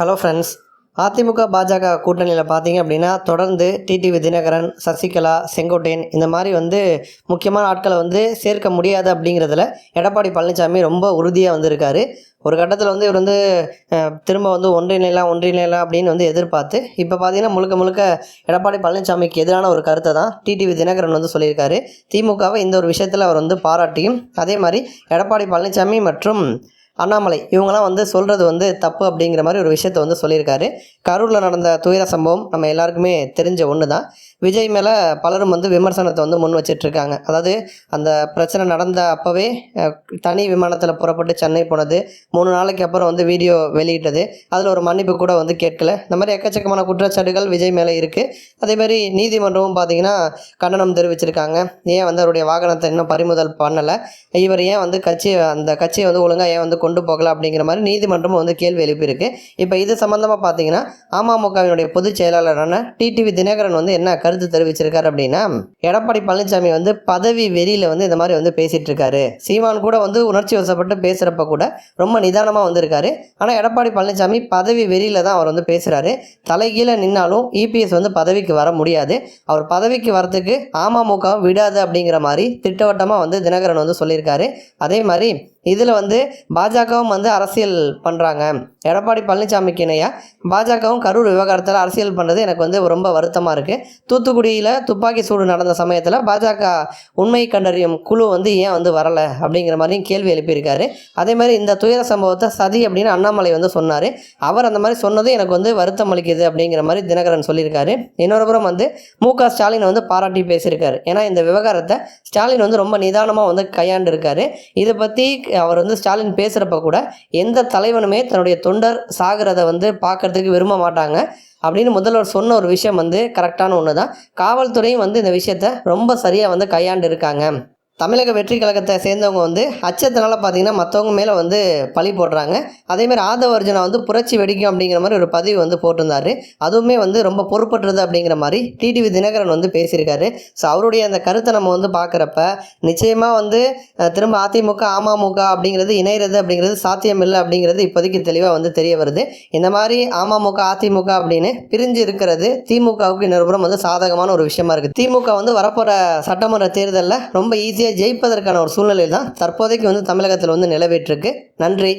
Hello friends AIADMK BJP கூட்டணியில் பார்த்தீங்க அப்படின்னா தொடர்ந்து டிடிவி தினகரன் சசிகலா செங்கோட்டையன் இந்த மாதிரி வந்து முக்கியமான ஆட்களை வந்து சேர்க்க முடியாது அப்படிங்கிறதுல எடப்பாடி பழனிசாமி ரொம்ப உறுதியாக வந்திருக்காரு. ஒரு கட்டத்தில் வந்து இவர் வந்து திரும்ப வந்து ஒன்றிணைலாம் ஒன்றிணைலாம் அப்படின்னு வந்து எதிர்பார்த்து இப்போ பார்த்தீங்கன்னா முழுக்க முழுக்க எடப்பாடி பழனிசாமிக்கு எதிரான ஒரு கருத்தை தான் டிடிவி தினகரன் வந்து சொல்லியிருக்காரு. திமுகவை இந்த ஒரு விஷயத்தில் அவர் வந்து பாராட்டியும் அதே மாதிரி எடப்பாடி பழனிசாமி மற்றும் அண்ணாமலை இவங்கெல்லாம் வந்து சொல்கிறது வந்து தப்பு அப்படிங்கிற மாதிரி ஒரு விஷயத்த வந்து சொல்லியிருக்காரு. கரூரில் நடந்த துயர சம்பவம் நம்ம எல்லாருக்குமே தெரிஞ்ச ஒன்று தான் விஜய் மேலே பலரும் வந்து விமர்சனத்தை வந்து முன் வச்சிட்ருக்காங்க அதாவது அந்த பிரச்சனை நடந்த அப்போவே தனி விமானத்தில் புறப்பட்டு சென்னை போனது மூணு நாளைக்கு அப்புறம் வந்து வீடியோ வெளியிட்டது. அதில் ஒரு மன்னிப்பு கூட வந்து கேட்கல. இந்த மாதிரி எக்கச்சக்கமான குற்றச்சாட்டுகள் விஜய் மேலே இருக்குது அதே மாதிரி நீதிமன்றமும் பார்த்தீங்கன்னா கண்டனம் தெரிவிச்சிருக்காங்க. ஏன் வந்து அவருடைய வாகனத்தை இன்னும் பறிமுதல் பண்ணலை? இவர் ஏன் வந்து கட்சி அந்த கட்சியை வந்து ஒழுங்காக ஏன் வந்து கொண்டு கொண்டு போகலாம் அப்படிங்கிற மாதிரி நீதிமன்றம் வந்து கேள்வி எழுப்பியிருக்கு. இப்போ இது சம்மந்தமாக பார்த்தீங்கன்னா அமமுகவினுடைய பொதுச் செயலாளரான டிடிவி தினகரன் வந்து என்ன கருத்து தெரிவிச்சிருக்காரு அப்படின்னா எடப்பாடி பழனிசாமி வந்து பதவி வெறியில் வந்து இந்த மாதிரி வந்து பேசிகிட்டு இருக்காரு சீமான் கூட வந்து உணர்ச்சி வசப்பட்டு பேசுகிறப்ப கூட ரொம்ப நிதானமாக வந்திருக்காரு. ஆனால் எடப்பாடி பழனிசாமி பதவி வெறியில் தான் அவர் வந்து பேசுகிறாரு தலைகீழே நின்னாலும் இபிஎஸ் வந்து பதவிக்கு வர முடியாது. அவர் பதவிக்கு வரத்துக்கு அமமுக விடாது அப்படிங்கிற மாதிரி திட்டவட்டமாக வந்து தினகரன் வந்து சொல்லியிருக்காரு. அதே மாதிரி இதில் வந்து பாஜகவும் வந்து அரசியல் பண்ணுறாங்க. எடப்பாடி பழனிசாமிக்கு இணையாக பாஜகவும் கரூர் விவகாரத்தில் அரசியல் பண்ணுறது எனக்கு வந்து ரொம்ப வருத்தமாக இருக்குது. தூத்துக்குடியில் துப்பாக்கி சூடு நடந்த சமயத்தில் பாஜக உண்மை கண்டறியும் குழு வந்து ஏன் வந்து வரலை அப்படிங்கிற மாதிரியும் கேள்வி எழுப்பியிருக்காரு. அதே மாதிரி இந்த துயர சம்பவத்தை சதி அப்படின்னு அண்ணாமலை வந்து சொன்னார். அவர் அந்த மாதிரி சொன்னதும் எனக்கு வந்து வருத்தம் அளிக்குது அப்படிங்கிற மாதிரி தினகரன் சொல்லியிருக்காரு. இன்னொரு புறம் வந்து மு க ஸ்டாலின் வந்து பாராட்டி பேசியிருக்காரு. ஏன்னா இந்த விவகாரத்தை ஸ்டாலின் வந்து ரொம்ப நிதானமாக வந்து கையாண்டிருக்காரு. இதை பற்றி அவர் வந்து ஸ்டாலின் பேசுகிறப்ப கூட எந்த தலைவனுமே தன்னுடைய தொண்டர் சாகிறத வந்து பார்க்கறதுக்கு விரும்ப மாட்டாங்க. அப்படின்னு முதல்வர் சொன்ன ஒரு விஷயம் வந்து கரெக்டான ஒன்று தான் காவல்துறையும் வந்து இந்த விஷயத்த ரொம்ப சரியாக வந்து கையாண்டு இருக்காங்க. தமிழக வெற்றி கழகத்தை சேர்ந்தவங்க வந்து அச்சத்தினால பார்த்தீங்கன்னா மற்றவங்க மேலே வந்து பழி போடுறாங்க. அதேமாதிரி ஆதவ வந்து புரட்சி வெடிக்கும் அப்படிங்கிற மாதிரி ஒரு பதிவு வந்து போட்டிருந்தார். அதுவுமே வந்து ரொம்ப பொறுப்பற்றது அப்படிங்கிற மாதிரி டிடிவி தினகரன் வந்து பேசியிருக்காரு. ஸோ அவருடைய அந்த கருத்தை நம்ம வந்து பார்க்குறப்ப நிச்சயமாக வந்து திரும்ப அதிமுக அமமுக அப்படிங்கிறது இணையிறது அப்படிங்கிறது சாத்தியம் இல்லை அப்படிங்கிறது இப்போதைக்கு தெளிவாக வந்து தெரிய வருது. இந்த மாதிரி அமமுக அதிமுக அப்படின்னு பிரிஞ்சு இருக்கிறது திமுகவுக்கு இன்னொரு புறம் வந்து சாதகமான ஒரு விஷயமா இருக்குது திமுக வந்து வரப்போகிற சட்டமன்ற தேர்தலில் ரொம்ப ஈஸியாக ஜெயிப்பதற்கான ஒரு சூழ்நிலை தான் தற்போதைக்கு வந்து தமிழகத்தில் வந்து நிலவிட்டுருக்கு நன்றி.